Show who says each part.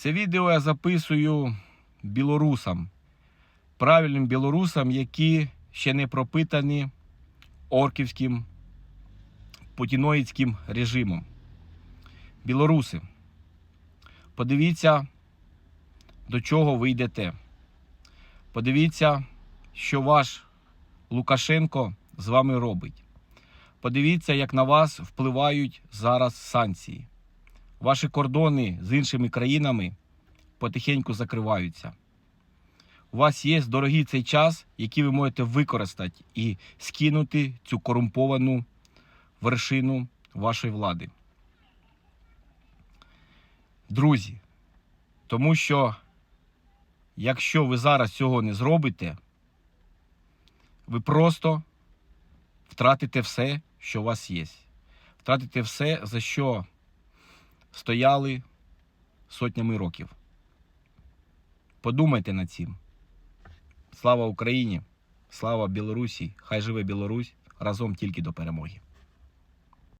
Speaker 1: Це відео я записую білорусам, правильним білорусам, які ще не пропитані орківським путіноїдським режимом. Білоруси, подивіться, до чого ви йдете. Подивіться, що ваш Лукашенко з вами робить. Подивіться, як на вас впливають зараз санкції. Ваші кордони з іншими країнами потихеньку закриваються. У вас є дорогий цей час, який ви можете використати і скинути цю корумповану вершину вашої влади. Друзі, тому що якщо ви зараз цього не зробите, ви просто втратите все, що у вас є. Втратите все, за що стояли сотнями років. Подумайте над цим. Слава Україні! Слава Білорусі! Хай живе Білорусь! Разом тільки до перемоги!